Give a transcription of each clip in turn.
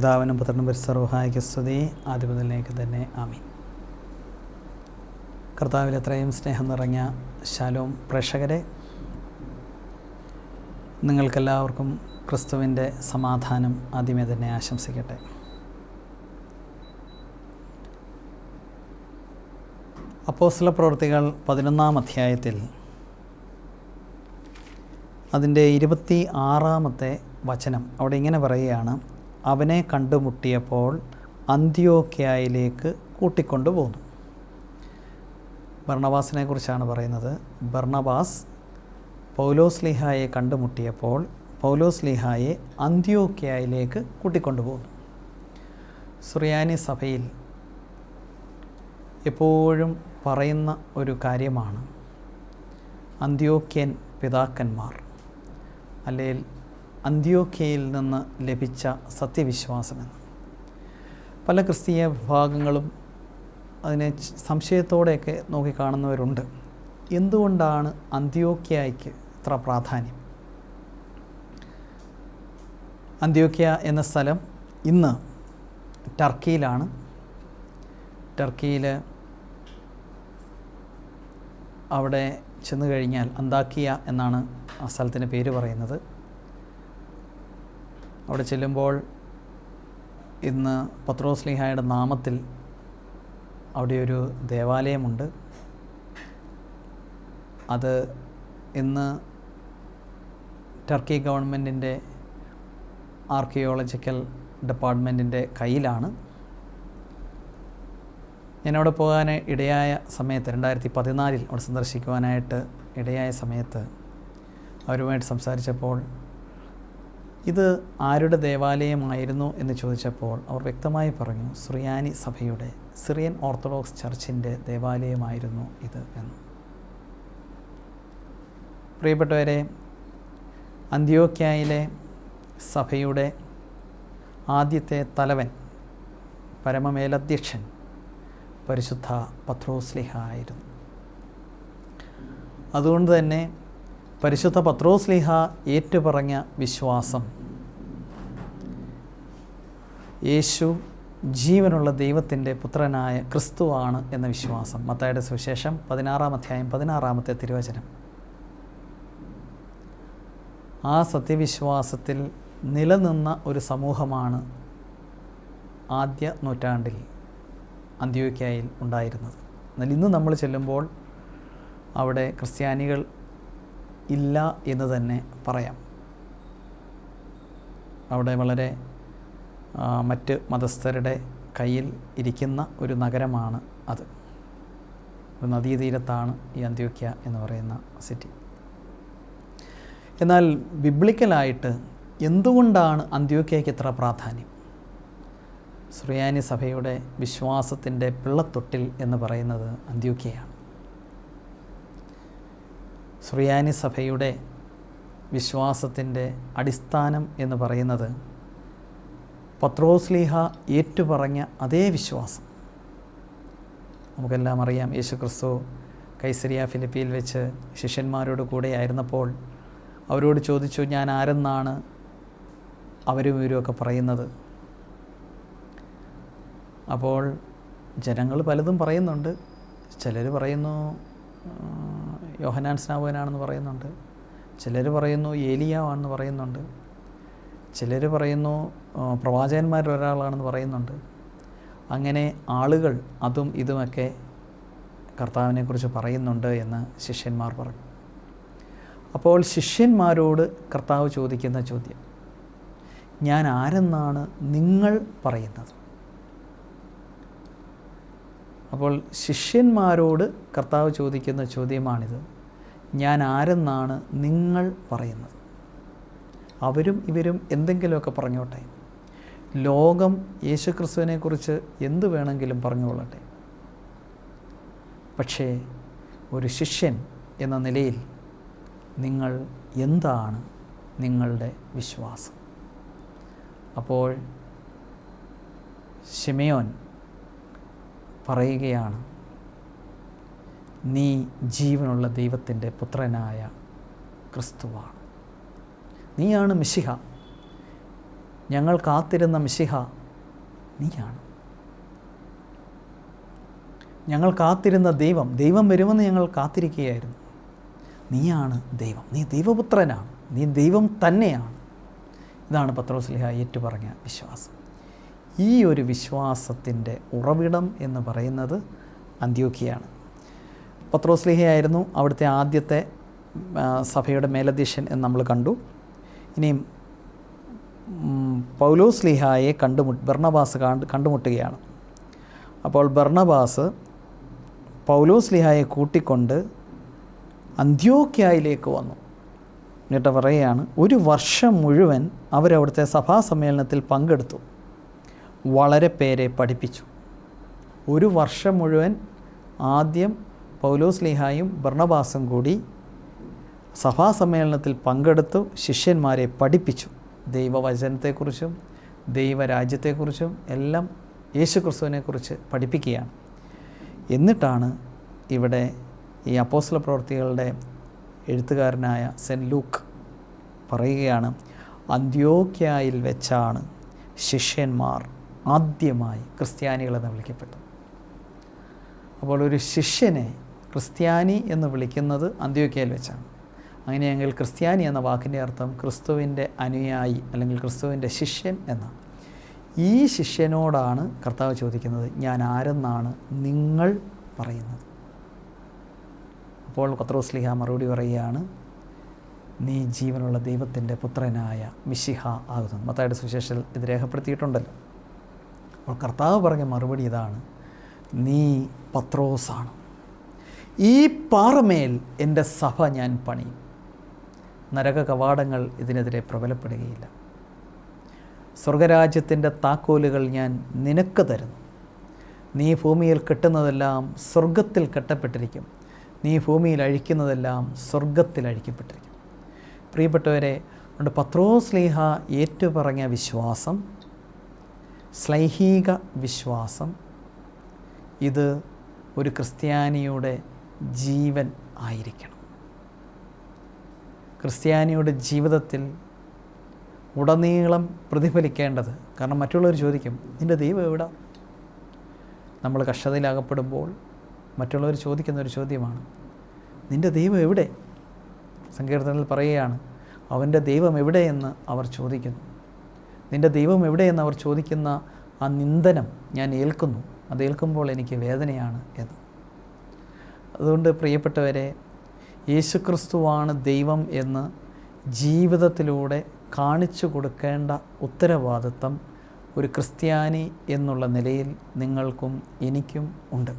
പിതാവിനും പുത്രനും പരിസർവഹായിക്ക് സ്തുതി ആദ്യമുതലിലേക്ക് തന്നെ ആമീൻ. കർത്താവിൽ എത്രയും സ്നേഹം നിറഞ്ഞ ശാലോം പ്രേക്ഷകരെ നിങ്ങൾക്കെല്ലാവർക്കും ക്രിസ്തുവിന്റെ സമാധാനം ആദ്യമേ തന്നെ ആശംസിക്കട്ടെ. അപ്പോസ്ല പ്രവൃത്തികൾ പതിനൊന്നാം അധ്യായത്തിൽ അതിന്റെ ഇരുപത്തി ആറാമത്തെ വചനം അവിടെ ഇങ്ങനെ പറയുകയാണ് അവനെ കണ്ടുമുട്ടിയപ്പോൾ അന്ത്യോക്യായിലേക്ക് കൂട്ടിക്കൊണ്ടുപോന്നു ഭർണവാസിനെ കുറിച്ചാണ് പറയുന്നത്. ബർണബാസ് പൗലോസ് ലിഹായെ കണ്ടുമുട്ടിയപ്പോൾ പൗലോസ് ലിഹായെ അന്ത്യോക്യായിലേക്ക് കൂട്ടിക്കൊണ്ടുപോകുന്നു സുറിയാനി സഭയിൽ എപ്പോഴും പറയുന്ന ഒരു കാര്യമാണ് അന്ത്യോക്യൻ പിതാക്കന്മാർ അല്ലെങ്കിൽ അന്ത്യോക്യയിൽ നിന്ന് ലഭിച്ച സത്യവിശ്വാസമെന്ന്. പല ക്രിസ്തീയ വിഭാഗങ്ങളും അതിനെ സംശയത്തോടെയൊക്കെ നോക്കിക്കാണുന്നവരുണ്ട്. എന്തുകൊണ്ടാണ് അന്ത്യോക്യയ്ക്ക് ഇത്ര പ്രാധാന്യം? അന്ത്യോക്യ എന്ന സ്ഥലം ഇന്ന് ടർക്കിയിലാണ്. ടർക്കിയിൽ അവിടെ ചെന്നു കഴിഞ്ഞാൽ അന്താക്കിയ എന്നാണ് ആ സ്ഥലത്തിന്റെ പേര് പറയുന്നത്. അവിടെ ചെല്ലുമ്പോൾ ഇന്ന് പത്രോസ്ലിഹായുടെ നാമത്തിൽ അവിടെ ഒരു ദേവാലയമുണ്ട്. അത് ഇന്ന് ടർക്കി ഗവൺമെന്റിന്റെ ആർക്കിയോളജിക്കൽ ഡിപ്പാർട്ട്മെന്റിന്റെ കയ്യിലാണ്. ഞാൻ അവിടെ പോകാൻ ഇടയായ സമയത്ത് രണ്ടായിരത്തി പതിനാലിൽ അവിടെ സന്ദർശിക്കുവാനായിട്ട് ഇടയായ സമയത്ത് അവരുമായിട്ട് സംസാരിച്ചപ്പോൾ ഇത് ആരുടെ ദേവാലയമായിരുന്നു എന്ന് ചോദിച്ചപ്പോൾ അവർ വ്യക്തമായി പറഞ്ഞു സുറിയാനി സഭയുടെ സിറിയൻ ഓർത്തഡോക്സ് ചർച്ചിന്റെ ദേവാലയമായിരുന്നു ഇത് എന്ന്. പ്രിയപ്പെട്ടവരെ അന്ത്യോക്യായിലെ സഭയുടെ ആദ്യത്തെ തലവൻ പരമമേലധ്യക്ഷൻ പരിശുദ്ധ പത്രോസ്ലിഹ ആയിരുന്നു. അതുകൊണ്ട് തന്നെ പരിശുദ്ധ പത്രോസ്ലിഹ ഏറ്റുപറഞ്ഞ വിശ്വാസം. യേശു ജീവനുള്ള ദൈവത്തിന്റെ പുത്രനായ ക്രിസ്തുവാണ് എന്ന വിശ്വാസം. മത്തായുടെ സുവിശേഷം പതിനാറാം അധ്യായം പതിനാറാമത്തെ തിരുവചനം. ആ സത്യവിശ്വാസത്തിൽ നിലനിന്ന ഒരു സമൂഹമാണ് ആദ്യ നൂറ്റാണ്ടിൽ അന്ത്യോക്യയിൽ ഉണ്ടായിരുന്നത്. എന്നാൽ ഇന്ന് നമ്മൾ ചെല്ലുമ്പോൾ അവിടെ ക്രിസ്ത്യാനികൾ ഇല്ല എന്ന് തന്നെ പറയാം. അവിടെ വളരെ മറ്റ് മതസ്ഥരുടെ കയ്യിൽ ഇരിക്കുന്ന ഒരു നഗരമാണ് അത്. ഒരു നദീതീരത്താണ് ഈ അന്ത്യോക്യ എന്ന് പറയുന്ന സിറ്റി എന്നാൽ ബിബ്ലിക്കലായിട്ട് എന്തുകൊണ്ടാണ് അന്ത്യോക്യയ്ക്ക് ഇത്ര പ്രാധാന്യം? സുറിയാനി സഭയുടെ വിശ്വാസത്തിന്റെ പിള്ളത്തൊട്ടിൽ എന്ന് പറയുന്നത് അന്ത്യോക്യയാണ്. സുറിയാനി സഭയുടെ വിശ്വാസത്തിന്റെ അടിസ്ഥാനം എന്ന് പറയുന്നത് പത്രോസ്ലീഹ ഏറ്റുപറഞ്ഞ അതേ വിശ്വാസം. നമുക്കെല്ലാം അറിയാം യേശു ക്രിസ്തു കൈസരിയ ഫിലിപ്പിയിൽ വെച്ച് ശിഷ്യന്മാരോട് കൂടെ ആയിരുന്നപ്പോൾ അവരോട് ചോദിച്ചു ഞാൻ ആരെന്നാണ് അവരും ഇവരുമൊക്കെ പറയുന്നത്? അപ്പോൾ ജനങ്ങൾ പലതും പറയുന്നുണ്ട്. ചിലർ പറയുന്നു യോഹനാൻ സ്നാപകനാണെന്ന് പറയുന്നുണ്ട്. ചിലർ പറയുന്നു ഏലിയാവാണെന്ന് പറയുന്നുണ്ട്. ചിലർ പറയുന്നു പ്രവാചകന്മാരിൽ ഒരാളാണെന്ന് പറയുന്നുണ്ട്. അങ്ങനെ ആളുകൾ അതും ഇതുമൊക്കെ കർത്താവിനെക്കുറിച്ച് പറയുന്നുണ്ട് എന്ന് ശിഷ്യന്മാർ പറഞ്ഞു. അപ്പോൾ ശിഷ്യന്മാരോട് കർത്താവ് ചോദിക്കുന്ന ചോദ്യം ഞാൻ ആരെന്നാണ് നിങ്ങൾ പറയുന്നത്? അപ്പോൾ ശിഷ്യന്മാരോട് കർത്താവ് ചോദിക്കുന്ന ചോദ്യമാണിത്. ഞാൻ ആരെന്നാണ് നിങ്ങൾ പറയുന്നത്? അവരും ഇവരും എന്തെങ്കിലുമൊക്കെ പറഞ്ഞോട്ടെ? ലോകം യേശുക്രിസ്തുവിനെക്കുറിച്ച് എന്തു വേണമെങ്കിലും പറഞ്ഞുകൊള്ളട്ടെ? പക്ഷേ ഒരു ശിഷ്യൻ എന്ന നിലയിൽ നിങ്ങൾ എന്താണ് നിങ്ങളുടെ വിശ്വാസം? അപ്പോൾ ഷിമയോൻ പറയുകയാണ്. നീ ജീവനുള്ള ദൈവത്തിന്റെ പുത്രനായ ക്രിസ്തുവാണ്. നീയാണ് മിശിഹ. ഞങ്ങൾ കാത്തിരുന്ന മിശിഹ നീയാണ്. ഞങ്ങൾ കാത്തിരുന്ന ദൈവം ദൈവം വരുമെന്ന് ഞങ്ങൾ കാത്തിരിക്കുകയായിരുന്നു. നീയാണ് ദൈവം. നീ ദൈവപുത്രനാണ്. നീ ദൈവം തന്നെയാണ്. ഇതാണ് പത്രോസ്ലിഹ ഏറ്റുപറഞ്ഞ വിശ്വാസം. ഈ ഒരു വിശ്വാസത്തിന്റെ ഉറവിടം എന്ന് പറയുന്നത് അന്ത്യോക്കിയാണ് പത്രോസ്ലിഹയായിരുന്നു അവിടുത്തെ ആദ്യത്തെ സഭയുടെ മേലധ്യക്ഷൻ എന്ന് നമ്മൾ കണ്ടു. ഇനിയും പൗലോസ് പൗലോസ്ലിഹായെ കണ്ടുമുട്ട് ബർണബാസ് കണ്ട് കണ്ടുമുട്ടുകയാണ്. അപ്പോൾ ബർണബാസ് പൗലോസ്ലിഹായെ കൂട്ടിക്കൊണ്ട് അന്ത്യോക്യായിലേക്ക് വന്നു. എന്നിട്ട് പറയുകയാണ് ഒരു വർഷം മുഴുവൻ അവരവിടുത്തെ സഭാസമ്മേളനത്തിൽ പങ്കെടുത്തു. വളരെ പേരെ പഠിപ്പിച്ചു. ഒരു വർഷം മുഴുവൻ ആദ്യം പൗലോസ് ലിഹായും ഭർണവാസും കൂടി സഭാസമ്മേളനത്തിൽ പങ്കെടുത്തു ശിഷ്യന്മാരെ പഠിപ്പിച്ചു. ദൈവവചനത്തെക്കുറിച്ചും ദൈവരാജ്യത്തെക്കുറിച്ചും എല്ലാം യേശുക്രിസ്തുവിനെക്കുറിച്ച് പഠിപ്പിക്കുകയാണ്. എന്നിട്ടാണ് ഇവിടെ ഈ അപ്പോസ്ല പ്രവർത്തികളുടെ എഴുത്തുകാരനായ സെന്റ് ലൂക്ക് പറയുകയാണ് അന്ത്യോക്യായിൽ വെച്ചാണ് ശിഷ്യന്മാർ ആദ്യമായി ക്രിസ്ത്യാനികളെന്ന് വിളിക്കപ്പെട്ടത് അപ്പോൾ ഒരു ശിഷ്യനെ ക്രിസ്ത്യാനി എന്ന് വിളിക്കുന്നത് അന്ത്യോക്കയിൽ വെച്ചാണ്. അങ്ങനെയെങ്കിൽ ക്രിസ്ത്യാനി എന്ന വാക്കിന്റെ അർത്ഥം ക്രിസ്തുവിന്റെ അനുയായി അല്ലെങ്കിൽ ക്രിസ്തുവിന്റെ ശിഷ്യൻ എന്നാണ്. ഈ ശിഷ്യനോടാണ് കർത്താവ് ചോദിക്കുന്നത് ഞാൻ ആരെന്നാണ് നിങ്ങൾ പറയുന്നത്? അപ്പോൾ പത്രോസ്ലിഹ മറുപടി പറയുകയാണ് നീ ജീവനുള്ള ദൈവത്തിന്റെ പുത്രനായ മിശിഹ ആകുന്നു. മത്തായുടെ സുവിശേഷത്തിൽ ഇത് രേഖപ്പെടുത്തിയിട്ടുണ്ടല്ലോ. അപ്പോൾ കർത്താവ് പറഞ്ഞ മറുപടി ഇതാണ് നീ പത്രോസാണ്. ഈ പാറമേൽ എന്റെ സഭ ഞാൻ പണിയും. നരക കവാടങ്ങൾ ഇതിനെതിരെ പ്രബലപ്പെടുകയില്ല. സ്വർഗരാജ്യത്തിന്റെ താക്കോലുകൾ ഞാൻ നിനക്ക് തരുന്നു. നീ ഭൂമിയിൽ കെട്ടുന്നതെല്ലാം സ്വർഗത്തിൽ കെട്ടപ്പെട്ടിരിക്കും. നീ ഭൂമിയിൽ അഴിക്കുന്നതെല്ലാം സ്വർഗത്തിൽ അഴിക്കപ്പെട്ടിരിക്കും. പ്രിയപ്പെട്ടവരെ അതുകൊണ്ട് പത്രോസ്ലീഹ ഏറ്റുപറഞ്ഞ വിശ്വാസം ശ്ലൈഹിക വിശ്വാസം. ഇത് ഒരു ക്രിസ്ത്യാനിയുടെ ജീവൻ ആയിരിക്കണം. ക്രിസ്ത്യാനിയുടെ ജീവിതത്തിൽ ഉടനീളം പ്രതിഫലിക്കേണ്ടത് കാരണം മറ്റുള്ളവർ ചോദിക്കും നിന്റെ ദൈവം എവിടെ? നമ്മൾ കഷ്ടതയിലകപ്പെടുമ്പോൾ മറ്റുള്ളവർ ചോദിക്കുന്ന ഒരു ചോദ്യമാണ് നിന്റെ ദൈവം എവിടെ? സങ്കീർത്തനത്തിൽ പറയുകയാണ് അവന്റെ ദൈവം എവിടെയെന്ന് അവർ ചോദിക്കുന്നു. നിന്റെ ദൈവം എവിടെയെന്ന് അവർ ചോദിക്കുന്ന ആ നിന്ദനം ഞാൻ ഏൽക്കുന്നു. അത് ഏൽക്കുമ്പോൾ എനിക്ക് വേദനയാണ് എന്ന് അതുകൊണ്ട് പ്രിയപ്പെട്ടവരെ യേശുക്രിസ്തുവാണ് ദൈവം എന്ന് ജീവിതത്തിലൂടെ കാണിച്ചു കൊടുക്കേണ്ട ഉത്തരവാദിത്തം ഒരു ക്രിസ്ത്യാനി എന്നുള്ള നിലയിൽ നിങ്ങൾക്കും എനിക്കും ഉണ്ട്.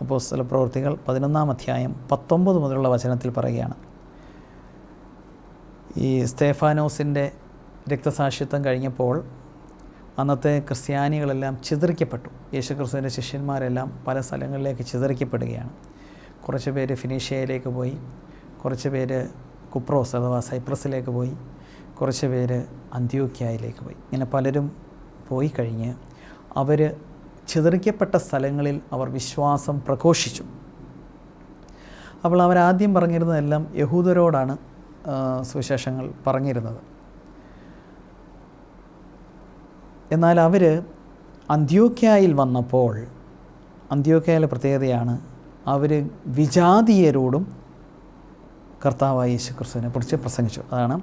അപ്പോൾ സ്ഥല പ്രവൃത്തികൾ പതിനൊന്നാം അധ്യായം പത്തൊമ്പത് മുതലുള്ള വചനത്തിൽ പറയുകയാണ്. ഈ സ്തേഫാനോസിന്റെ രക്തസാക്ഷിത്വം കഴിഞ്ഞപ്പോൾ അന്നത്തെ ക്രിസ്ത്യാനികളെല്ലാം ചിതറിക്കപ്പെട്ടു. യേശുക്രിസ്തുവിന്റെ ശിഷ്യന്മാരെല്ലാം പല സ്ഥലങ്ങളിലേക്ക് ചിതറിക്കപ്പെടുകയാണ്. കുറച്ച് പേര് ഫിനീഷ്യയിലേക്ക് പോയി കുറച്ച് പേര് കുപ്രോസ് അഥവാ സൈപ്രസിലേക്ക് പോയി കുറച്ച് പേര് അന്ത്യോക്യായിലേക്ക് പോയി. ഇങ്ങനെ പലരും പോയി കഴിഞ്ഞ് അവർ ചിതറിക്കപ്പെട്ട സ്ഥലങ്ങളിൽ അവർ വിശ്വാസം പ്രഘോഷിച്ചു. അപ്പോൾ അവരാദ്യം പറഞ്ഞിരുന്നതെല്ലാം യഹൂദരോടാണ് സുവിശേഷങ്ങൾ പറഞ്ഞിരുന്നത്. എന്നാൽ അവർ അന്ത്യോക്യായിൽ വന്നപ്പോൾ അന്ത്യോക്യായിലെ പ്രത്യേകതയാണ് അവർ വിജാതീയരോടും കർത്താവായ യേശു ക്രിസ്തുവിനെ കുറിച്ച് പ്രസംഗിച്ചു. അതാണ്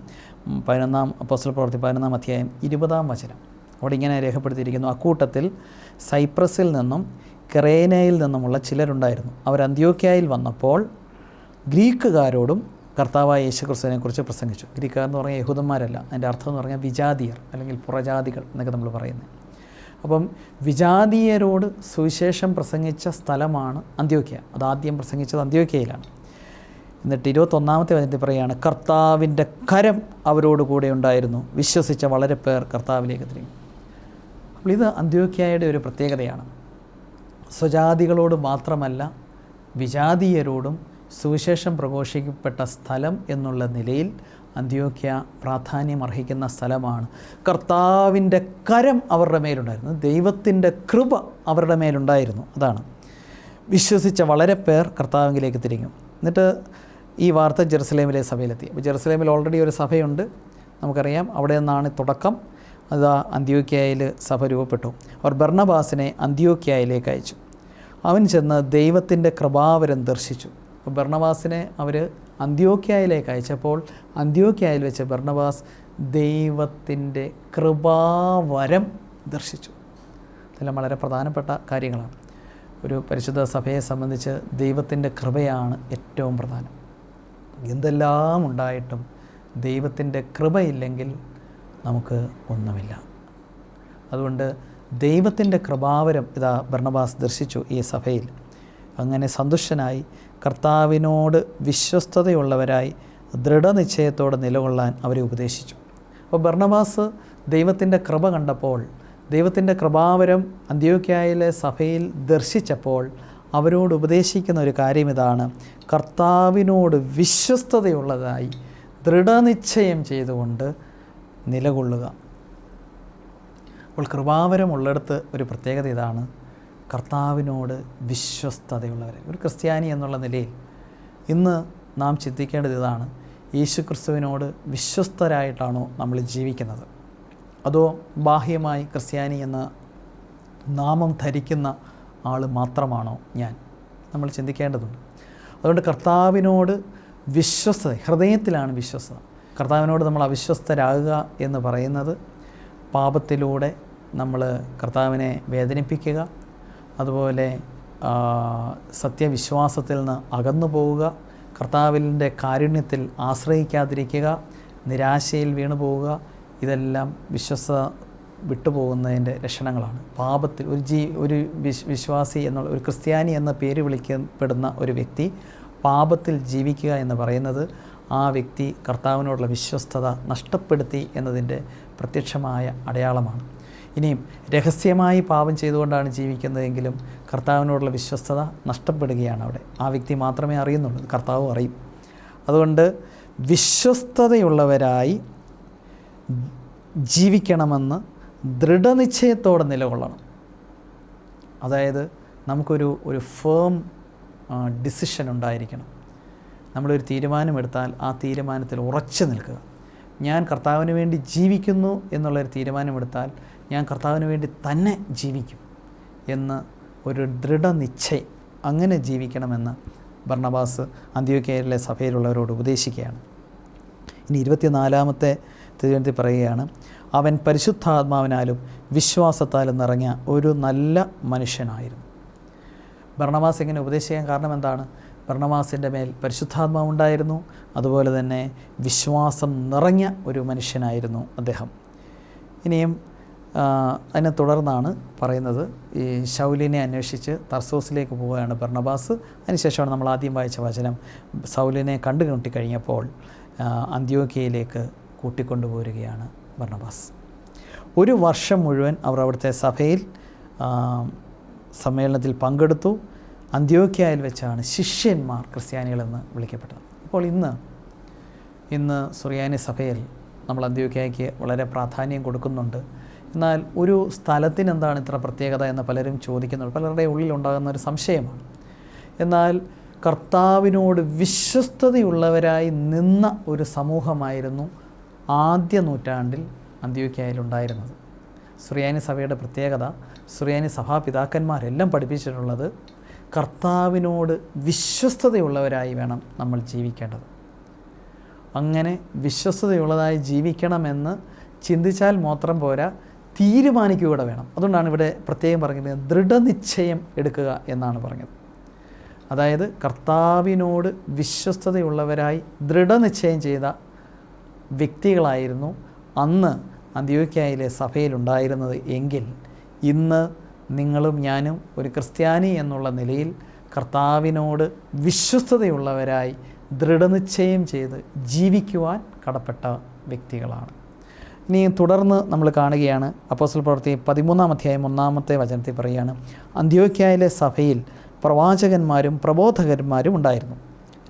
പതിനൊന്നാം അപ്പോസ്റ്റൽ പ്രവർത്തി പതിനൊന്നാം അധ്യായം ഇരുപതാം വചനം. അവിടെ ഇങ്ങനെ രേഖപ്പെടുത്തിയിരിക്കുന്നു അക്കൂട്ടത്തിൽ സൈപ്രസിൽ നിന്നും ക്രേനയിൽ നിന്നുമുള്ള ചിലരുണ്ടായിരുന്നു. അവർ അന്ത്യോക്യായിൽ വന്നപ്പോൾ ഗ്രീക്കുകാരോടും കർത്താവായ യേശുക്രിസ്തുവിനെക്കുറിച്ച് കുറിച്ച് പ്രസംഗിച്ചു. ഗ്രീക്കുകാർ എന്ന് പറഞ്ഞാൽ യഹൂദന്മാരല്ല. അതിന്റെ അർത്ഥം എന്ന് പറഞ്ഞാൽ വിജാതിയർ അല്ലെങ്കിൽ പുറജാതികൾ എന്നൊക്കെ നമ്മൾ പറയുന്നത്. അപ്പം വിജാതീയരോട് സുവിശേഷം പ്രസംഗിച്ച സ്ഥലമാണ് അന്ത്യോക്യ. ആദ്യം പ്രസംഗിച്ചത് അന്ത്യോക്യയിലാണ്. എന്നിട്ട് ഇരുപത്തൊന്നാമത്തെ വചനത്തിൽ പറയുകയാണ് കർത്താവിന്റെ കരം അവരോട് കൂടെ ഉണ്ടായിരുന്നു. വിശ്വസിച്ച വളരെ പേർ കർത്താവിലേക്ക് തിരിഞ്ഞു. അപ്പോൾ ഇത് അന്ത്യോക്യായുടെ ഒരു പ്രത്യേകതയാണ്. സ്വജാതികളോട് മാത്രമല്ല വിജാതീയരോടും സുവിശേഷം പ്രഘോഷിക്കപ്പെട്ട സ്ഥലം എന്നുള്ള നിലയിൽ അന്ത്യോക്യ പ്രാധാന്യം അർഹിക്കുന്ന സ്ഥലമാണ്. കർത്താവിന്റെ കരം അവരുടെ മേലുണ്ടായിരുന്നു. ദൈവത്തിന്റെ കൃപ അവരുടെ മേലുണ്ടായിരുന്നു. അതാണ്. വിശ്വസിച്ച വളരെ പേർ കർത്താവിലേക്ക് തിരിഞ്ഞു. എന്നിട്ട് ഈ വാർത്ത ജെറുസലേമിലെ സഭയിലെത്തി. അപ്പോൾ ജെറുസലേമിൽ ഓൾറെഡി ഒരു സഭയുണ്ട്. നമുക്കറിയാം. അവിടെ നിന്നാണ് തുടക്കം. അത് അന്ത്യോക്യായിൽ സഭ രൂപപ്പെട്ടു. അവർ ബർണബാസിനെ അന്ത്യോക്യായിലേക്ക് അയച്ചു. അവൻ ചെന്ന് ദൈവത്തിന്റെ കൃപാവരം ദർശിച്ചു. ബർണബാസിനെ അവർ അന്ത്യോക്യായിലേക്ക് അയച്ചപ്പോൾ അന്ത്യോക്യായിൽ വെച്ച് ബർണബാസ് ദൈവത്തിന്റെ കൃപാവരം ദർശിച്ചു. ഇതെല്ലാം വളരെ പ്രധാനപ്പെട്ട കാര്യങ്ങളാണ്. ഒരു പരിശുദ്ധ സഭയെ സംബന്ധിച്ച് ദൈവത്തിന്റെ കൃപയാണ് ഏറ്റവും പ്രധാനം. എന്തെല്ലാം ഉണ്ടായിട്ടും ദൈവത്തിന്റെ കൃപയില്ലെങ്കിൽ നമുക്ക് ഒന്നുമില്ല. അതുകൊണ്ട് ദൈവത്തിന്റെ കൃപാവരം ഇതാ ഭരണബാസ് ദർശിച്ചു ഈ സഭയിൽ. അങ്ങനെ സന്തുഷ്ടനായി കർത്താവിനോട് വിശ്വസ്തതയുള്ളവരായി ദൃഢനിശ്ചയത്തോടെ നിലകൊള്ളാൻ അവരെ ഉപദേശിച്ചു. അപ്പോൾ ഭർണബാസ് ദൈവത്തിന്റെ കൃപ കണ്ടപ്പോൾ ദൈവത്തിന്റെ കൃപാവരം അന്ത്യോക്യായിലെ സഭയിൽ ദർശിച്ചപ്പോൾ അവരോട് ഉപദേശിക്കുന്ന ഒരു കാര്യം ഇതാണ്. കർത്താവിനോട് വിശ്വസ്തതയുള്ളതായി ദൃഢനിശ്ചയം ചെയ്തുകൊണ്ട് നിലകൊള്ളുക. അപ്പോൾ കൃപാവരമുള്ളിടത്ത് ഒരു പ്രത്യേകത ഇതാണ്. കർത്താവിനോട് വിശ്വസ്തതയുള്ളവരെ. ഒരു ക്രിസ്ത്യാനി എന്നുള്ള നിലയിൽ ഇന്ന് നാം ചിന്തിക്കേണ്ടത് ഇതാണ് യേശു ക്രിസ്തുവിനോട് വിശ്വസ്തരായിട്ടാണോ നമ്മൾ ജീവിക്കുന്നത്? അതോ ബാഹ്യമായി ക്രിസ്ത്യാനി എന്ന നാമം ധരിക്കുന്ന ആൾ മാത്രമാണോ ഞാൻ? നമ്മൾ ചിന്തിക്കേണ്ടതുണ്ട്. അതുകൊണ്ട് കർത്താവിനോട് വിശ്വസ്തത ഹൃദയത്തിലാണ് വിശ്വസ്തത. കർത്താവിനോട് നമ്മൾ അവിശ്വസ്തരാകുക എന്ന് പറയുന്നത് പാപത്തിലൂടെ നമ്മൾ കർത്താവിനെ വേദനിപ്പിക്കുക അതുപോലെ സത്യവിശ്വാസത്തിൽ നിന്ന് അകന്നു പോവുക കർത്താവിന്റെ കാരുണ്യത്തിൽ ആശ്രയിക്കാതിരിക്കുക നിരാശയിൽ വീണു പോവുക ഇതെല്ലാം വിശ്വസ വിട്ടുപോകുന്നതിന്റെ ലക്ഷണങ്ങളാണ്. പാപത്തിൽ ഒരു ജീ ഒരു വിശ് വിശ്വാസി എന്നുള്ള ഒരു ക്രിസ്ത്യാനി എന്ന പേര് വിളിക്കപ്പെടുന്ന ഒരു വ്യക്തി പാപത്തിൽ ജീവിക്കുക എന്ന് പറയുന്നത് ആ വ്യക്തി കർത്താവിനോടുള്ള വിശ്വസ്തത നഷ്ടപ്പെടുത്തി എന്നതിന്റെ പ്രത്യക്ഷമായ അടയാളമാണ്. ഇനിയും രഹസ്യമായി പാപം ചെയ്തുകൊണ്ടാണ് ജീവിക്കുന്നതെങ്കിലും കർത്താവിനോടുള്ള വിശ്വസ്തത നഷ്ടപ്പെടുകയാണ് അവിടെ. ആ വ്യക്തി മാത്രമേ അറിയുന്നുള്ളൂ കർത്താവ് അറിയും. അതുകൊണ്ട് വിശ്വസ്തതയുള്ളവരായി ജീവിക്കണമെന്ന് ദൃഢനിശ്ചയത്തോടെ നിലകൊള്ളണം. അതായത് നമുക്കൊരു ഒരു ഫേം ഡിസിഷൻ ഉണ്ടായിരിക്കണം. നമ്മളൊരു തീരുമാനമെടുത്താൽ ആ തീരുമാനത്തിൽ ഉറച്ചു നിൽക്കുക. ഞാൻ കർത്താവിന് വേണ്ടി ജീവിക്കുന്നു എന്നുള്ളൊരു തീരുമാനമെടുത്താൽ ഞാൻ കർത്താവിന് വേണ്ടി തന്നെ ജീവിക്കും എന്ന് ഒരു ദൃഢനിശ്ചയം അങ്ങനെ ജീവിക്കണമെന്ന് ഭർണബാസ് അന്ത്യോക്കയിലെ സഭയിലുള്ളവരോട് ഉപദേശിക്കുകയാണ്. ഇനി ഇരുപത്തിനാലാമത്തെ തിരുവനന്തപുരത്തിൽ പറയുകയാണ് അവൻ പരിശുദ്ധാത്മാവിനാലും വിശ്വാസത്താലും നിറഞ്ഞ ഒരു നല്ല മനുഷ്യനായിരുന്നു. ഭരണമാസ് ഇങ്ങനെ ഉപദേശിക്കാൻ കാരണം എന്താണ്? ഭരണമാസിന്റെ മേൽ പരിശുദ്ധാത്മാവ് ഉണ്ടായിരുന്നു അതുപോലെ തന്നെ വിശ്വാസം നിറഞ്ഞ ഒരു മനുഷ്യനായിരുന്നു അദ്ദേഹം. ഇനിയും അതിനെ തുടർന്നാണ് പറയുന്നത്. ഈ ശൗലിനെ അന്വേഷിച്ച് തർസോസിലേക്ക് പോവുകയാണ് ഭർണബാസ് അതിനുശേഷമാണ് നമ്മൾ ആദ്യം വായിച്ച വചനം. സൗലിനെ കണ്ടു കഴിഞ്ഞപ്പോൾ അന്ത്യോക്കിയയിലേക്ക് കൂട്ടിക്കൊണ്ടുപോരുകയാണ് ഭർണബാസ് ഒരു വർഷം മുഴുവൻ അവർ അവിടുത്തെ സഭയിൽ സമ്മേളനത്തിൽ പങ്കെടുത്തു. അന്ത്യോക്കിയയിൽ വെച്ചാണ് ശിഷ്യന്മാർ ക്രിസ്ത്യാനികളെന്ന് വിളിക്കപ്പെട്ടത്. അപ്പോൾ ഇന്ന് ഇന്ന് സുറിയാനി സഭയിൽ നമ്മൾ അന്ത്യോക്കിയയ്ക്ക് വളരെ പ്രാധാന്യം കൊടുക്കുന്നുണ്ട്. എന്നാൽ ഒരു സ്ഥലത്തിന് എന്താണ് ഇത്ര പ്രത്യേകത എന്ന് പലരും ചോദിക്കുന്നുണ്ട്. പലരുടെ ഉള്ളിലുണ്ടാകുന്ന ഒരു സംശയമാണ്. എന്നാൽ കർത്താവിനോട് വിശ്വസ്തതയുള്ളവരായി നിന്ന ഒരു സമൂഹമായിരുന്നു ആദ്യ നൂറ്റാണ്ടിൽ അന്ത്യോക്യയിലുണ്ടായിരുന്നത് സുറിയാനി സഭയുടെ പ്രത്യേകത സുറിയാനി സഭാപിതാക്കന്മാരെല്ലാം പഠിപ്പിച്ചിട്ടുള്ളത് കർത്താവിനോട് വിശ്വസ്തതയുള്ളവരായി വേണം നമ്മൾ ജീവിക്കേണ്ടത്. അങ്ങനെ വിശ്വസ്തതയുള്ളതായി ജീവിക്കണമെന്ന് ചിന്തിച്ചാൽ മാത്രം പോരാ തീരുമാനിക്കുക കൂടെ വേണം. അതുകൊണ്ടാണ് ഇവിടെ പ്രത്യേകം പറഞ്ഞത് ദൃഢനിശ്ചയം എടുക്കുക എന്നാണ് പറഞ്ഞത്. അതായത് കർത്താവിനോട് വിശ്വസ്തതയുള്ളവരായി ദൃഢനിശ്ചയം ചെയ്ത വ്യക്തികളായിരുന്നു അന്ന് അന്ത്യോക്കായിലെ സഭയിലുണ്ടായിരുന്നത് എങ്കിൽ ഇന്ന് നിങ്ങളും ഞാനും ഒരു ക്രിസ്ത്യാനി എന്നുള്ള നിലയിൽ കർത്താവിനോട് വിശ്വസ്തതയുള്ളവരായി ദൃഢനിശ്ചയം ചെയ്ത് ജീവിക്കുവാൻ കടപ്പെട്ട വ്യക്തികളാണ്. ഇനി തുടർന്ന് നമ്മൾ കാണുകയാണ് അപ്പോസ്റ്റൽ പ്രവൃത്തി പതിമൂന്നാം അധ്യായം ഒന്നാമത്തെ വചനത്തിൽ പറയുകയാണ് അന്ത്യോക്യായിലെ സഭയിൽ പ്രവാചകന്മാരും പ്രബോധകന്മാരും ഉണ്ടായിരുന്നു.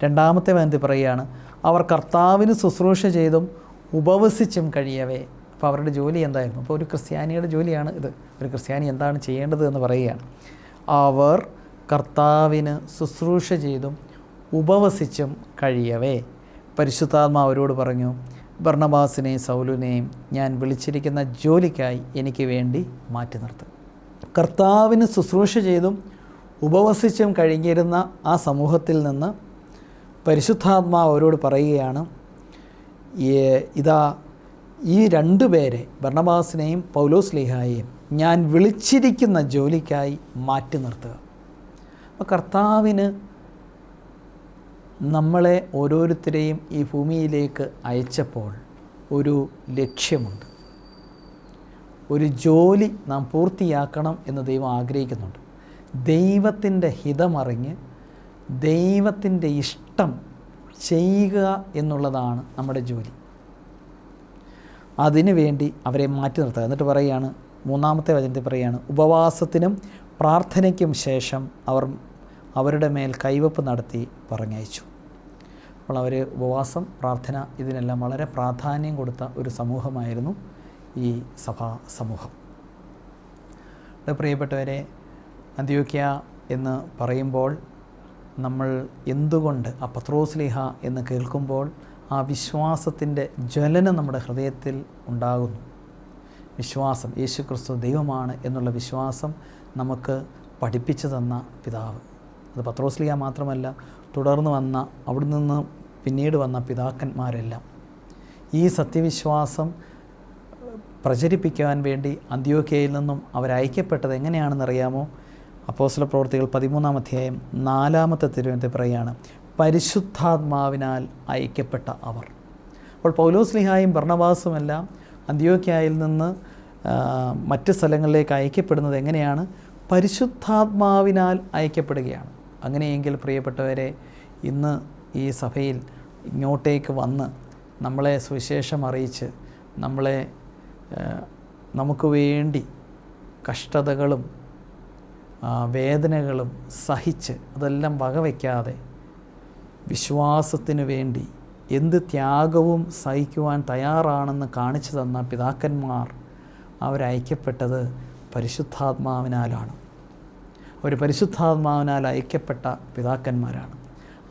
രണ്ടാമത്തെ വചനത്തിൽ പറയുകയാണ് അവർ കർത്താവിന് ശുശ്രൂഷ ചെയ്തും ഉപവസിച്ചും കഴിയവേ. അപ്പോൾ അവരുടെ ജോലി എന്തായിരുന്നു? അപ്പോൾ ഒരു ക്രിസ്ത്യാനിയുടെ ജോലിയാണ് ഇത്. ഒരു ക്രിസ്ത്യാനി എന്താണ് ചെയ്യേണ്ടത് എന്ന് പറയുകയാണ്. അവർ കർത്താവിന് ശുശ്രൂഷ ചെയ്തും ഉപവസിച്ചും കഴിയവേ. പരിശുദ്ധാത്മാ അവരോട് പറഞ്ഞു ഭർണബാസിനെയും സൗലുനെയും ഞാൻ വിളിച്ചിരിക്കുന്ന ജോലിക്കായി എനിക്ക് വേണ്ടി മാറ്റി നിർത്തും. കർത്താവിന് ശുശ്രൂഷ ചെയ്തും ഉപവസിച്ചും കഴിഞ്ഞിരുന്ന ആ സമൂഹത്തിൽ നിന്ന് പരിശുദ്ധാത്മാവ് അവരോട് പറയുകയാണ് "ഏ- ഇതാ ഈ രണ്ടു പേരെ ഭർണബാസിനെയും പൗലോസ് ലിഹായെയും ഞാൻ വിളിച്ചിരിക്കുന്ന ജോലിക്കായി മാറ്റി നിർത്തുക. അപ്പോൾ കർത്താവിന് നമ്മളെ ഓരോരുത്തരെയും ഈ ഭൂമിയിലേക്ക് അയച്ചപ്പോൾ ഒരു ലക്ഷ്യമുണ്ട്. ഒരു ജോലി നാം പൂർത്തിയാക്കണം എന്ന് ദൈവം ആഗ്രഹിക്കുന്നുണ്ട്. ദൈവത്തിന്റെ ഹിതമറിഞ്ഞ് ദൈവത്തിന്റെ ഇഷ്ടം ചെയ്യുക എന്നുള്ളതാണ് നമ്മുടെ ജോലി. അതിനു വേണ്ടി അവരെ മാറ്റി നിർത്തുക. എന്നിട്ട് പറയുകയാണ് മൂന്നാമത്തെ വചനത്തിൽ പറയുകയാണ് ഉപവാസത്തിനും പ്രാർത്ഥനയ്ക്കും ശേഷം അവർ അവരുടെ മേൽ കൈവപ്പ് നടത്തി പറഞ്ഞയച്ചു. അപ്പോൾ അവർ ഉപവാസം പ്രാർത്ഥന ഇതിനെല്ലാം വളരെ പ്രാധാന്യം കൊടുത്ത ഒരു സമൂഹമായിരുന്നു ഈ സഭാ സമൂഹം. പ്രിയപ്പെട്ടവരെ അന്ത്യോക്യ എന്ന് പറയുമ്പോൾ നമ്മൾ എന്തുകൊണ്ട് ആ പത്രോസ്ലിഹ എന്ന് കേൾക്കുമ്പോൾ ആ വിശ്വാസത്തിന്റെ ജ്വലനം നമ്മുടെ ഹൃദയത്തിൽ ഉണ്ടാകുന്നു. വിശ്വാസം യേശു ക്രിസ്തു ദൈവമാണ് എന്നുള്ള വിശ്വാസം നമുക്ക് പഠിപ്പിച്ചു തന്ന പിതാവ്. അത് പത്രോസ്ലിയ മാത്രമല്ല തുടർന്ന് വന്ന അവിടെ നിന്ന് പിന്നീട് വന്ന പിതാക്കന്മാരെല്ലാം. ഈ സത്യവിശ്വാസം പ്രചരിപ്പിക്കാൻ വേണ്ടി അന്ത്യോക്കയിൽ നിന്നും അവരയക്കപ്പെട്ടത് എങ്ങനെയാണെന്നറിയാമോ? അപ്പോസ്ല പ്രവർത്തികൾ പതിമൂന്നാം അധ്യായം നാലാമത്തെ തിരുവനന്തപുരം പറയുകയാണ് പരിശുദ്ധാത്മാവിനാൽ അയക്കപ്പെട്ട അവർ. അപ്പോൾ പൗലോസ്ലിഹായും ഭർണവാസുമെല്ലാം അന്ത്യോക്യായിൽ നിന്ന് മറ്റ് സ്ഥലങ്ങളിലേക്ക് അയക്കപ്പെടുന്നത് എങ്ങനെയാണ്? പരിശുദ്ധാത്മാവിനാൽ അയക്കപ്പെടുകയാണ്. അങ്ങനെയെങ്കിൽ പ്രിയപ്പെട്ടവരെ ഇന്ന് ഈ സഭയിൽ ഇങ്ങോട്ടേക്ക് വന്ന് നമ്മളെ സുവിശേഷം അറിയിച്ച് നമ്മളെ നമുക്ക് വേണ്ടി കഷ്ടതകളും വേദനകളും സഹിച്ച് അതെല്ലാം വകവയ്ക്കാതെ വിശ്വാസത്തിന് വേണ്ടി എന്ത് ത്യാഗവും സഹിക്കുവാൻ തയ്യാറാണെന്ന് കാണിച്ചു തന്ന പിതാക്കന്മാർ അവരയക്കപ്പെട്ടത് പരിശുദ്ധാത്മാവിനാലാണ്. അവർ പരിശുദ്ധാത്മാവിനാൽ അയക്കപ്പെട്ട പിതാക്കന്മാരാണ്.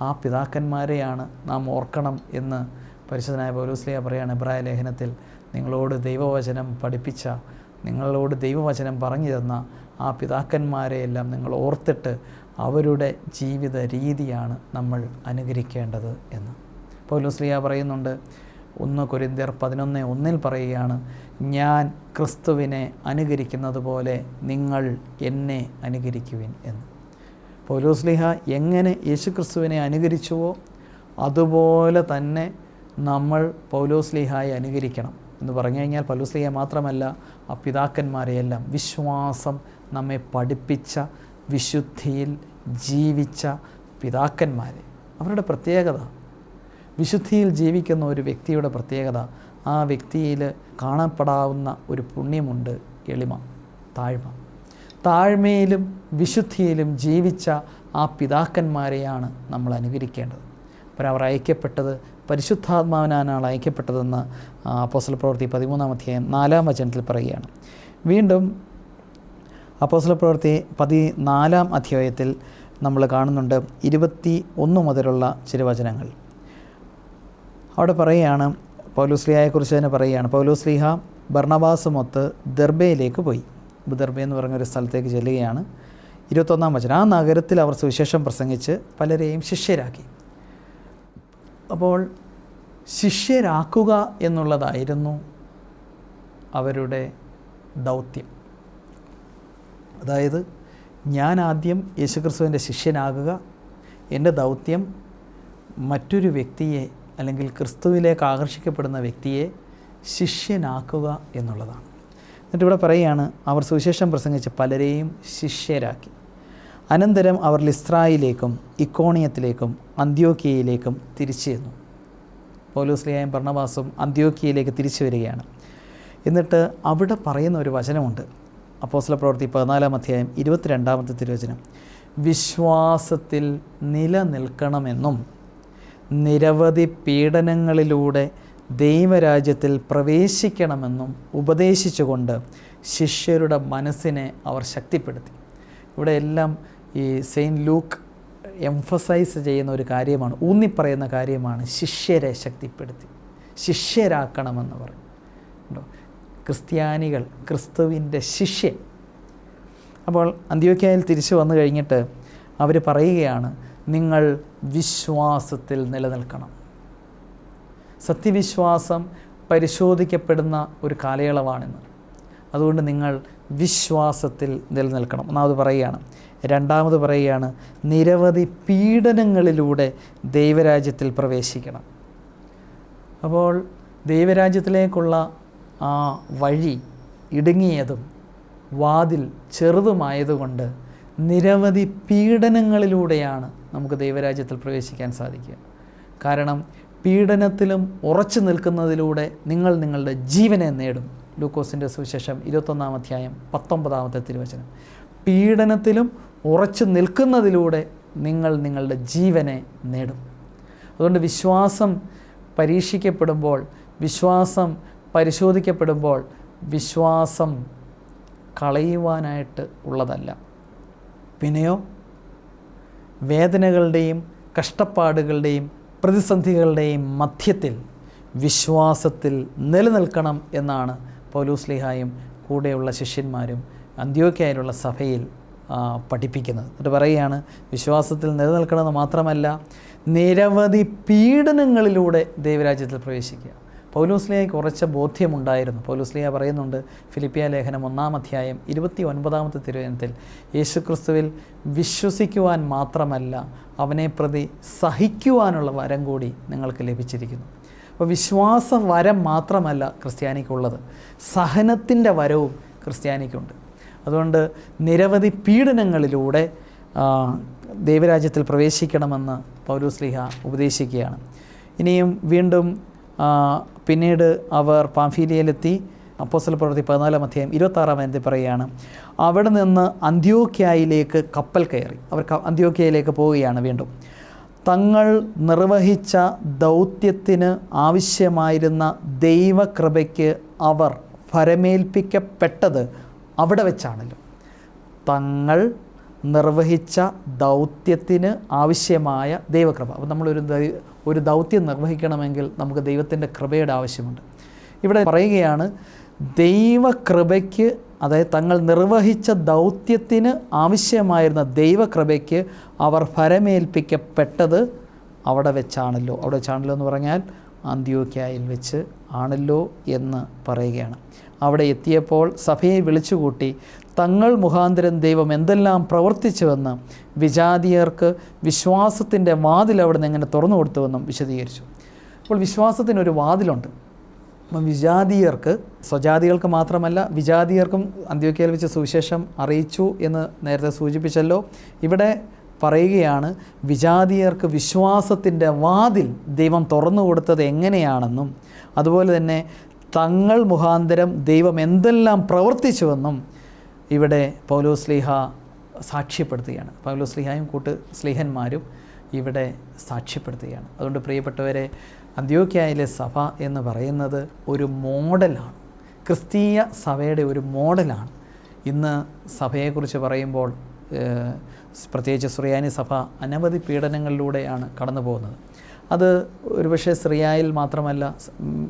ആ പിതാക്കന്മാരെയാണ് നാം ഓർക്കണം എന്ന് പരിശുദ്ധനായ പൗലോസ്ലിയ പറയാണ് എബ്രായ ലേഖനത്തിൽ. നിങ്ങളോട് ദൈവവചനം പഠിപ്പിച്ച നിങ്ങളോട് ദൈവവചനം പറഞ്ഞു തന്ന ആ പിതാക്കന്മാരെയെല്ലാം നിങ്ങൾ ഓർത്തിട്ട് അവരുടെ ജീവിത രീതിയാണ് നമ്മൾ അനുകരിക്കേണ്ടത് എന്ന്. പൗലോസ്ലിയ പറയുന്നുണ്ട്. ഒന്ന് കൊരിന്ത്യർ പതിനൊന്ന് ഒന്നിൽ പറയുകയാണ് ഞാൻ ക്രിസ്തുവിനെ അനുകരിക്കുന്നത് പോലെ നിങ്ങൾ എന്നെ അനുകരിക്കുവിൻ എന്ന്. പൗലോസ്ലിഹ എങ്ങനെ യേശു ക്രിസ്തുവിനെ അനുകരിച്ചുവോ അതുപോലെ തന്നെ നമ്മൾ പൗലോസ്ലിഹായെ അനുകരിക്കണം എന്ന് പറഞ്ഞു കഴിഞ്ഞാൽ പൗലോസ്ലിഹ മാത്രമല്ല ആ പിതാക്കന്മാരെയെല്ലാം വിശ്വാസം നമ്മെ പഠിപ്പിച്ച വിശുദ്ധിയിൽ ജീവിച്ച പിതാക്കന്മാരെ. അവരുടെ പ്രത്യേകത വിശുദ്ധിയിൽ ജീവിക്കുന്ന ഒരു വ്യക്തിയുടെ പ്രത്യേകത ആ വ്യക്തിയിൽ കാണപ്പെടാവുന്ന ഒരു പുണ്യമുണ്ട് എളിമ താഴ്മ. താഴ്മയിലും വിശുദ്ധിയിലും ജീവിച്ച ആ പിതാക്കന്മാരെയാണ് നമ്മൾ അനുകരിക്കേണ്ടത്. അപ്പോൾ അവർ അയക്കപ്പെട്ടത് പരിശുദ്ധാത്മാവിനാണ് അയക്കപ്പെട്ടതെന്ന് അപ്പോസല പ്രവൃത്തി പതിമൂന്നാം അധ്യായം നാലാം വചനത്തിൽ പറയുകയാണ്. വീണ്ടും അപ്പോസല പ്രവൃത്തി പതിനാലാം അധ്യായത്തിൽ നമ്മൾ കാണുന്നുണ്ട് ഇരുപത്തി ഒന്ന് മുതലുള്ള ചില വചനങ്ങൾ. അവിടെ പറയുകയാണ് പൗലോസ്ലിഹയെക്കുറിച്ച് തന്നെ പറയുകയാണ്. പൗലോസ്ലിഹ ബർണബാസുമൊത്ത് ദർബയിലേക്ക് പോയി. ദർബ എന്ന് പറഞ്ഞ ഒരു സ്ഥലത്തേക്ക് ചെല്ലുകയാണ്. ഇരുപത്തൊന്നാം വചനം. ആ നഗരത്തിൽ അവർ സുവിശേഷം പ്രസംഗിച്ച് പലരെയും ശിഷ്യരാക്കി. അപ്പോൾ ശിഷ്യരാക്കുക എന്നുള്ളതായിരുന്നു അവരുടെ ദൗത്യം. അതായത് ഞാൻ ആദ്യം യേശുക്രിസ്തുവിന്റെ ശിഷ്യനാകുക. എന്റെ ദൗത്യം മറ്റൊരു വ്യക്തിയെ അല്ലെങ്കിൽ ക്രിസ്തുവിലേക്ക് ആകർഷിക്കപ്പെടുന്ന വ്യക്തിയെ ശിഷ്യനാക്കുക എന്നുള്ളതാണ്. എന്നിട്ട് ഇവിടെ പറയുകയാണ് അവർ സുവിശേഷം പ്രസംഗിച്ച് പലരെയും ശിഷ്യരാക്കി. അനന്തരം അവർ ലിസ്ത്രായിലേക്കും ഇക്കോണിയത്തിലേക്കും അന്ത്യോക്കിയയിലേക്കും തിരിച്ചു ചെന്നു. പൗലോസ്ലിയായും ഭർണവാസും അന്ത്യോക്കിയയിലേക്ക് തിരിച്ചു വരികയാണ്. എന്നിട്ട് അവിടെ പറയുന്ന ഒരു വചനമുണ്ട്. അപ്പോസ്ല പ്രവൃത്തി പതിനാലാം അധ്യായം ഇരുപത്തിരണ്ടാമത്തെ തിരുവചനം. വിശ്വാസത്തിൽ നിലനിൽക്കണമെന്നും നിരവധി പീഡനങ്ങളിലൂടെ ദൈവരാജ്യത്തിൽ പ്രവേശിക്കണമെന്നും ഉപദേശിച്ചുകൊണ്ട് ശിഷ്യരുടെ മനസ്സിനെ അവർ ശക്തിപ്പെടുത്തി. ഇവിടെ എല്ലാം ഈ സെയിന്റ് ലൂക്ക് എംഫസൈസ് ചെയ്യുന്ന ഒരു കാര്യമാണ് ഊന്നിപ്പറയുന്ന കാര്യമാണ് ശിഷ്യരെ ശക്തിപ്പെടുത്തി. ശിഷ്യരാക്കണമെന്ന് പറയും ക്രിസ്ത്യാനികൾ ക്രിസ്തുവിന്റെ ശിഷ്യൻ. അപ്പോൾ അന്ത്യോക്യായിൽ തിരിച്ചു വന്നു കഴിഞ്ഞിട്ട് അവർ പറയുകയാണ് നിങ്ങൾ വിശ്വാസത്തിൽ നിലനിൽക്കണം. സത്യവിശ്വാസം പരിശോധിക്കപ്പെടുന്ന ഒരു കാലയളവാണിന്ന്. അതുകൊണ്ട് നിങ്ങൾ വിശ്വാസത്തിൽ നിലനിൽക്കണം. ഒന്നാമത് പറയുകയാണ്. രണ്ടാമത് പറയുകയാണ് നിരവധി പീഡനങ്ങളിലൂടെ ദൈവരാജ്യത്തിൽ പ്രവേശിക്കണം. അപ്പോൾ ദൈവരാജ്യത്തിലേക്കുള്ള ആ വഴി ഇടുങ്ങിയതും വാതിൽ ചെറുതുമായതുകൊണ്ട് നിരവധി പീഡനങ്ങളിലൂടെയാണ് നമുക്ക് ദൈവരാജ്യത്തിൽ പ്രവേശിക്കാൻ സാധിക്കുക. കാരണം പീഡനത്തിലും ഉറച്ചു നിൽക്കുന്നതിലൂടെ നിങ്ങൾ നിങ്ങളുടെ ജീവനെ നേടും. ലൂക്കോസിന്റെ സുവിശേഷം ഇരുപത്തൊന്നാം അധ്യായം പത്തൊമ്പതാമത്തെ തിരുവചനം. പീഡനത്തിലും ഉറച്ചു നിൽക്കുന്നതിലൂടെ നിങ്ങൾ നിങ്ങളുടെ ജീവനെ നേടും. അതുകൊണ്ട് വിശ്വാസം പരീക്ഷിക്കപ്പെടുമ്പോൾ വിശ്വാസം പരിശോധിക്കപ്പെടുമ്പോൾ വിശ്വാസം കളയുവാനായിട്ട് ഉള്ളതല്ല. പിന്നെയോ വേദനകളുടെയും കഷ്ടപ്പാടുകളുടെയും പ്രതിസന്ധികളുടെയും മധ്യത്തിൽ വിശ്വാസത്തിൽ നിലനിൽക്കണം എന്നാണ് പൗലൂസ്ലിഹായും കൂടെയുള്ള ശിഷ്യന്മാരും അന്ത്യോക്കായാലുള്ള സഭയിൽ പഠിപ്പിക്കുന്നത്. എന്നിട്ട് പറയുകയാണ് വിശ്വാസത്തിൽ നിലനിൽക്കണമെന്ന് മാത്രമല്ല നിരവധി പീഡനങ്ങളിലൂടെ ദൈവരാജ്യത്തിൽ പ്രവേശിക്കുക. പൗലോസ്ലിയയ്ക്ക് കുറച്ച് ബോധ്യമുണ്ടായിരുന്നു. പൗലോസ്ലിയ പറയുന്നുണ്ട് ഫിലിപ്പിയ ലേഖനം ഒന്നാം അധ്യായം ഇരുപത്തി ഒൻപതാമത്തെ തിരുവനന്തത്തിൽ യേശുക്രിസ്തുവിൽ വിശ്വസിക്കുവാൻ മാത്രമല്ല അവനെ പ്രതി സഹിക്കുവാനുള്ള വരം കൂടി നിങ്ങൾക്ക് ലഭിച്ചിരിക്കുന്നു. അപ്പോൾ വിശ്വാസ വരം മാത്രമല്ല ക്രിസ്ത്യാനിക്കുള്ളത്. സഹനത്തിന്റെ വരവും ക്രിസ്ത്യാനിക്കുണ്ട്. അതുകൊണ്ട് നിരവധി പീഡനങ്ങളിലൂടെ ദൈവരാജ്യത്തിൽ പ്രവേശിക്കണമെന്ന് പൗലോസ്ലിഹ ഉപദേശിക്കുകയാണ്. ഇനിയും വീണ്ടും പിന്നീട് അവർ പാംഫീലിയയിലെത്തി അപ്പോസ്റ്റൽ പ്രവൃത്തി പതിനാലാം അധ്യായം ഇരുപത്താറാം അധ്യയത്തിൽ പറയുകയാണ് അവിടെ നിന്ന് അന്ത്യോക്യായിലേക്ക് കപ്പൽ കയറി. അവർ അന്ത്യോക്യയിലേക്ക് പോവുകയാണ് വീണ്ടും. തങ്ങൾ നിർവഹിച്ച ദൗത്യത്തിന് ആവശ്യമായിരുന്ന ദൈവകൃപയ്ക്ക് അവർ ഫരമേൽപ്പിക്കപ്പെട്ടത് അവിടെ വെച്ചാണല്ലോ. തങ്ങൾ നിർവഹിച്ച ദൗത്യത്തിന് ആവശ്യമായ ദൈവകൃപ. അപ്പോൾ നമ്മളൊരു ഒരു ദൗത്യം നിർവഹിക്കണമെങ്കിൽ നമുക്ക് ദൈവത്തിന്റെ കൃപയുടെ ആവശ്യമുണ്ട്. ഇവിടെ പറയുകയാണ് ദൈവകൃപയ്ക്ക് അതായത് തങ്ങൾ നിർവഹിച്ച ദൗത്യത്തിന് ആവശ്യമായിരുന്ന ദൈവകൃപയ്ക്ക് അവർ ഫരമേൽപ്പിക്കപ്പെട്ടത് അവിടെ വെച്ചാണല്ലോ. അവിടെ വെച്ചാണല്ലോ എന്ന് പറഞ്ഞാൽ അന്ത്യോക്യായിൽ വെച്ച് ആണല്ലോ എന്ന് പറയുകയാണ്. അവിടെ എത്തിയപ്പോൾ സഭയെ വിളിച്ചുകൂട്ടി തങ്ങൾ മുഖാന്തരം ദൈവം എന്തെല്ലാം പ്രവർത്തിച്ചുവെന്ന് വിജാതിയർക്ക് വിശ്വാസത്തിന്റെ വാതിൽ അവിടെ നിന്ന് എങ്ങനെ തുറന്നു കൊടുത്തുവെന്നും വിശദീകരിച്ചു. അപ്പോൾ വിശ്വാസത്തിനൊരു വാതിലുണ്ട്. അപ്പം വിജാതീയർക്ക് സ്വജാതികൾക്ക് മാത്രമല്ല വിജാതീയർക്കും അന്ത്യോക്കയിൽ വെച്ച് സുവിശേഷം അറിയിച്ചു എന്ന് നേരത്തെ സൂചിപ്പിച്ചല്ലോ. ഇവിടെ പറയുകയാണ് വിജാതീയർക്ക് വിശ്വാസത്തിന്റെ വാതിൽ ദൈവം തുറന്നു കൊടുത്തത് എങ്ങനെയാണെന്നും അതുപോലെ തന്നെ തങ്ങൾ മുഖാന്തരം ദൈവം എന്തെല്ലാം പ്രവർത്തിച്ചുവെന്നും ഇവിടെ പൗലോസ്ലിഹ സാക്ഷ്യപ്പെടുത്തുകയാണ്. പൗലോസ്ലിഹയും കൂട്ട് സ്ലിഹന്മാരും ഇവിടെ സാക്ഷ്യപ്പെടുത്തുകയാണ്. അതുകൊണ്ട് പ്രിയപ്പെട്ടവരെ അന്ത്യോക്യായിലെ സഭ എന്ന് പറയുന്നത് ഒരു മോഡലാണ്. ക്രിസ്തീയ സഭയുടെ ഒരു മോഡലാണ്. ഇന്ന് സഭയെക്കുറിച്ച് പറയുമ്പോൾ പ്രത്യേകിച്ച് സുറിയാനി സഭ അനവധി പീഡനങ്ങളിലൂടെയാണ് കടന്നു പോകുന്നത് അത് ഒരുപക്ഷെ സിറിയായിൽ മാത്രമല്ല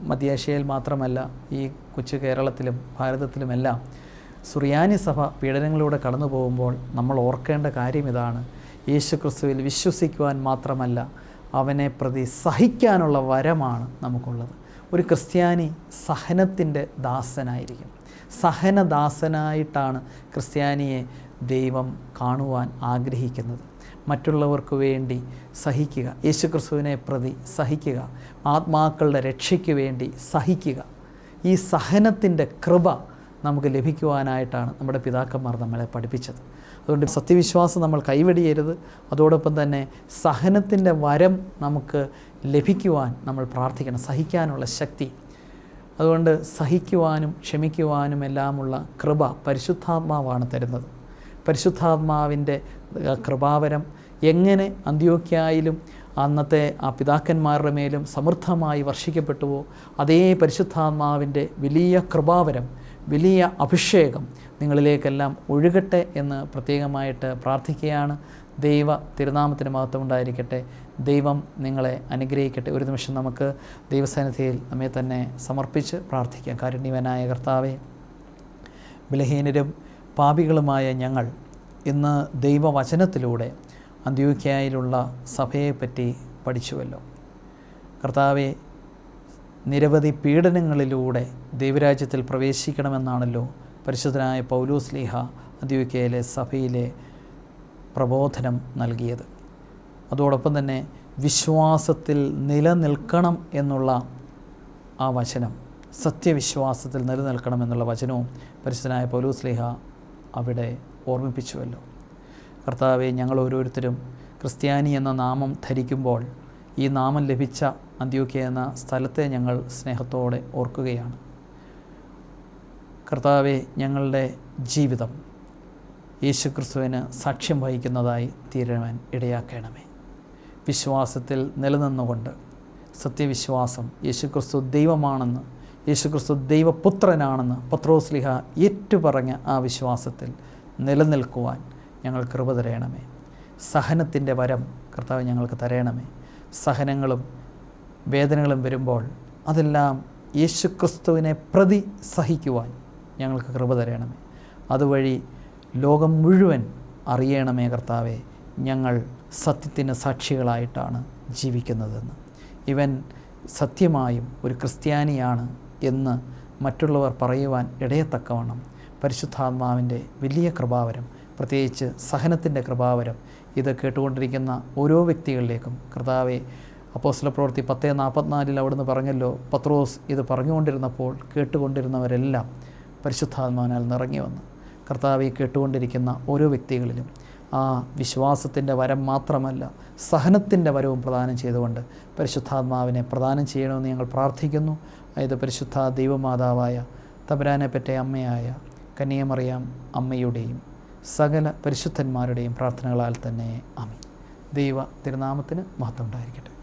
മധ്യേഷ്യയിൽ മാത്രമല്ല ഈ കൊച്ചു കേരളത്തിലും ഭാരതത്തിലുമെല്ലാം സുറിയാനി സഭ പീഡനങ്ങളിലൂടെ കടന്നു പോകുമ്പോൾ നമ്മൾ ഓർക്കേണ്ട കാര്യം ഇതാണ്. യേശു ക്രിസ്തുവിൽ വിശ്വസിക്കുവാൻ മാത്രമല്ല അവനെ പ്രതി സഹിക്കാനുള്ള വരമാണ് നമുക്കുള്ളത്. ഒരു ക്രിസ്ത്യാനി സഹനത്തിന്റെ ദാസനായിരിക്കും. സഹനദാസനായിട്ടാണ് ക്രിസ്ത്യാനിയെ ദൈവം കാണുവാൻ ആഗ്രഹിക്കുന്നത്. മറ്റുള്ളവർക്ക് വേണ്ടി സഹിക്കുക യേശുക്രിസ്തുവിനെ പ്രതി സഹിക്കുക ആത്മാക്കളുടെ രക്ഷയ്ക്ക് വേണ്ടി സഹിക്കുക. ഈ സഹനത്തിന്റെ കൃപ നമുക്ക് ലഭിക്കുവാനായിട്ടാണ് നമ്മുടെ പിതാക്കന്മാർ നമ്മളെ പഠിപ്പിച്ചത്. അതുകൊണ്ട് സത്യവിശ്വാസം നമ്മൾ കൈവെടിയരുത്. അതോടൊപ്പം തന്നെ സഹനത്തിന്റെ വരം നമുക്ക് ലഭിക്കുവാൻ നമ്മൾ പ്രാർത്ഥിക്കണം. സഹിക്കാനുള്ള ശക്തി. അതുകൊണ്ട് സഹിക്കുവാനും ക്ഷമിക്കുവാനും എല്ലാമുള്ള കൃപ പരിശുദ്ധാത്മാവാണ് തരുന്നത്. പരിശുദ്ധാത്മാവിന്റെ കൃപാവരം എങ്ങനെ അന്ത്യോക്യായാലും അന്നത്തെ ആ പിതാക്കന്മാരുടെ മേലും സമൃദ്ധമായി വർഷിക്കപ്പെട്ടുവോ അതേ പരിശുദ്ധാത്മാവിന്റെ വലിയ കൃപാവരം വലിയ അഭിഷേകം നിങ്ങളിലേക്കെല്ലാം ഒഴുകട്ടെ എന്ന് പ്രത്യേകമായിട്ട് പ്രാർത്ഥിക്കുകയാണ്. ദൈവ തിരുനാമത്തിന് മഹത്വം ഉണ്ടായിരിക്കട്ടെ. ദൈവം നിങ്ങളെ അനുഗ്രഹിക്കട്ടെ. ഒരു നിമിഷം നമുക്ക് ദൈവസന്നിധിയിൽ നമ്മെ തന്നെ സമർപ്പിച്ച് പ്രാർത്ഥിക്കാം. കാരുണ്യവനായ കർത്താവെ ബലഹീനരും പാപികളുമായ ഞങ്ങൾ ഇന്ന് ദൈവവചനത്തിലൂടെ അന്ത്യോക്യായിലുള്ള സഭയെപ്പറ്റി പഠിച്ചുവല്ലോ. കർത്താവെ നിരവധി പീഡനങ്ങളിലൂടെ ദൈവരാജ്യത്തിൽ പ്രവേശിക്കണമെന്നാണല്ലോ പരിശുദ്ധനായ പൗലോസ് ലീഹ അന്ത്യോക്യയിലെ സഭയിലെ പ്രബോധനം നൽകിയത്. അതോടൊപ്പം തന്നെ വിശ്വാസത്തിൽ നിലനിൽക്കണം എന്നുള്ള ആ വചനം സത്യവിശ്വാസത്തിൽ നിലനിൽക്കണം എന്നുള്ള വചനവും പരിശുദ്ധനായ പൗലൂസ് ലീഹ അവിടെ ഓർമ്മിപ്പിച്ചുവല്ലോ. കർത്താവെ ഞങ്ങൾ ഓരോരുത്തരും ക്രിസ്ത്യാനി എന്ന നാമം ധരിക്കുമ്പോൾ ഈ നാമം ലഭിച്ച അന്ത്യോക്യ എന്ന സ്ഥലത്തെ ഞങ്ങൾ സ്നേഹത്തോടെ ഓർക്കുകയാണ്. കർത്താവെ ഞങ്ങളുടെ ജീവിതം യേശുക്രിസ്തുവിന് സാക്ഷ്യം വഹിക്കുന്നതായി തീരുവാൻ ഇടയാക്കണമേ. വിശ്വാസത്തിൽ നിലനിന്നുകൊണ്ട് സത്യവിശ്വാസം യേശുക്രിസ്തു ദൈവമാണെന്ന് യേശുക്രിസ്തു ദൈവപുത്രനാണെന്ന് പത്രോസ്ലിഹ ഏറ്റുപറഞ്ഞ ആ വിശ്വാസത്തിൽ നിലനിൽക്കുവാൻ ഞങ്ങൾ കൃപ തരയണമേ. സഹനത്തിന്റെ വരം കർത്താവ് ഞങ്ങൾക്ക് തരയണമേ. സഹനങ്ങളും വേദനകളും വരുമ്പോൾ അതെല്ലാം യേശുക്രിസ്തുവിനെ പ്രതി സഹിക്കുവാൻ ഞങ്ങൾക്ക് കൃപ തരണമേ. അതുവഴി ലോകം മുഴുവൻ അറിയണമേ കർത്താവെ. ഞങ്ങൾ സത്യത്തിന് സാക്ഷികളായിട്ടാണ് ജീവിക്കുന്നതെന്ന്. ഇവൻ സത്യമായും ഒരു ക്രിസ്ത്യാനിയാണ് എന്ന് മറ്റുള്ളവർ പറയുവാൻ ഇടയത്തക്കവണ്ണം പരിശുദ്ധാത്മാവിന്റെ വലിയ കൃപാവരം പ്രത്യേകിച്ച് സഹനത്തിന്റെ കൃപാവരം ഇത് കേട്ടുകൊണ്ടിരിക്കുന്ന ഓരോ വ്യക്തികളിലേക്കും കർത്താവെ അപ്പോസ്ല പ്രവൃത്തി പത്തേ നാൽപ്പത്തിനാലിൽ അവിടുന്ന് പറഞ്ഞല്ലോ പത്രോസ് ഇത് പറഞ്ഞുകൊണ്ടിരുന്നപ്പോൾ കേട്ടുകൊണ്ടിരുന്നവരെല്ലാം പരിശുദ്ധാത്മാവിനാൽ നിറങ്ങി വന്ന്. കർത്താവെ കേട്ടുകൊണ്ടിരിക്കുന്ന ഓരോ വ്യക്തികളിലും ആ വിശ്വാസത്തിന്റെ വരം മാത്രമല്ല സഹനത്തിന്റെ വരവും പ്രദാനം ചെയ്തുകൊണ്ട് പരിശുദ്ധാത്മാവിനെ പ്രദാനം ചെയ്യണമെന്ന് ഞങ്ങൾ പ്രാർത്ഥിക്കുന്നു. അതായത് പരിശുദ്ധ ദൈവമാതാവായ തബരാനെ പറ്റ അമ്മയായ കന്യമറിയാം അമ്മയുടെയും സകല പരിശുദ്ധന്മാരുടെയും പ്രാർത്ഥനകളാൽ തന്നെ അമി ദൈവ തിരുനാമത്തിന് മഹത്വം ഉണ്ടായിരിക്കട്ടെ